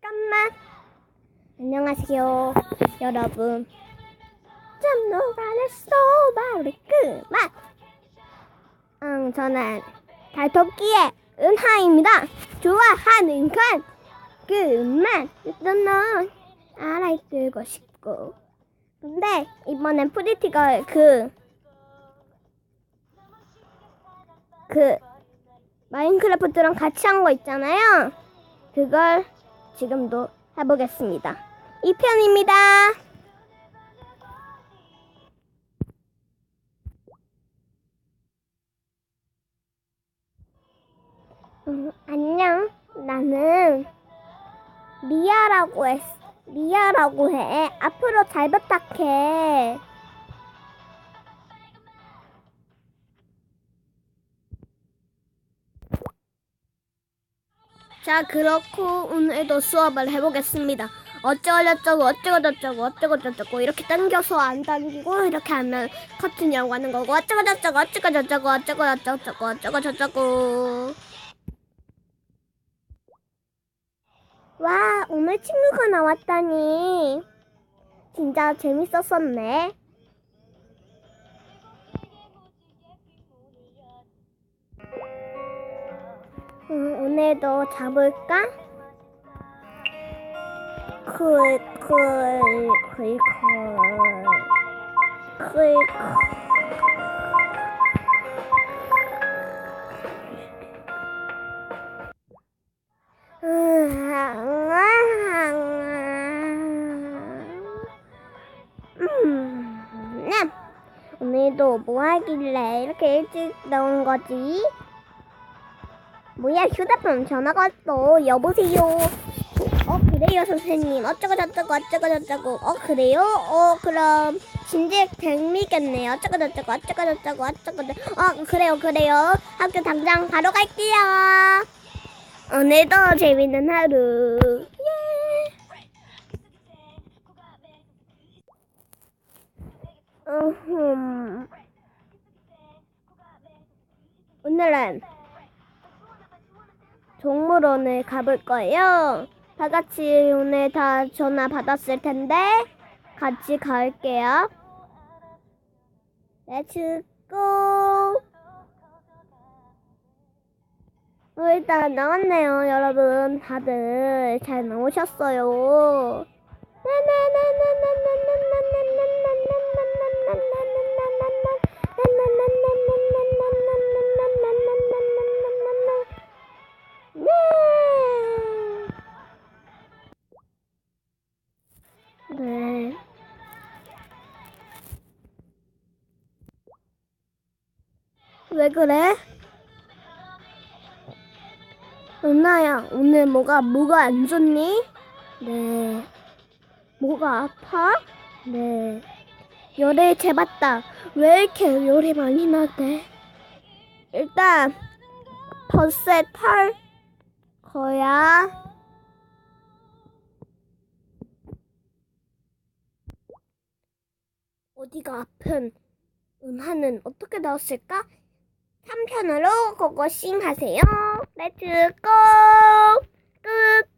잠깐만. 안녕하세요, 여러분. 참 녹아냈어, 마을의 그만. 응, 저는 달토끼의 은하입니다. 좋아하는 건 그만. 일단 넌 알아들고 싶고. 근데 이번엔 프리티가 그, 그, 마인크래프트랑 같이 한 거 있잖아요. 그걸 지금도 해보겠습니다. 2편입니다. 음, 안녕. 나는 리아라고 했, 리아라고 해. 앞으로 잘 부탁해. 자, 그렇고 오늘도 수업을 해보겠습니다. 어쩌고저쩌고 어쩌고저쩌고 어쩌고저쩌고 이렇게 당겨서 안 당기고 이렇게 하면 커튼이라고 하는 거고 어쩌고저쩌고 어쩌고저쩌고 어쩌고저쩌고 어쩌고저쩌고 와, 오늘 친구가 나왔다니. 진짜 재밌었었네. 음, 오늘도 잡을까? 쿨, 쿨, 쿨, 쿨. 쿨, 음, 네. 오늘도 뭐 하길래 이렇게 일찍 나온 거지? 뭐야 휴대폰 전화가 왔어. 여보세요. 어 그래요 선생님. 어쩌고 저쩌고 어쩌고 저쩌고. 어 그래요? 어 그럼 진작 재미겠네요. 어쩌고 저쩌고 어쩌고 저쩌고 어쩌고 어 그래요 그래요. 학교 당장 바로 갈게요. 오늘도 재밌는 하루. 예. 오늘은 동물원을 가볼 거예요. 다 같이 오늘 다 전화 받았을 텐데 같이 갈게요. 렛츠 고! 어, 일단 나왔네요, 여러분. 다들 잘 나오셨어요. 네. 네. 왜 그래? 은나야, 오늘 뭐가, 뭐가 안 좋니? 네. 뭐가 아파? 네. 열에 재봤다. 왜 이렇게 열이 많이 나대? 일단, 버스에 탈 거야. 어디가 아픈 은하는 어떻게 나왔을까? 3편으로 고고싱 하세요. 렛츠 고! 끝!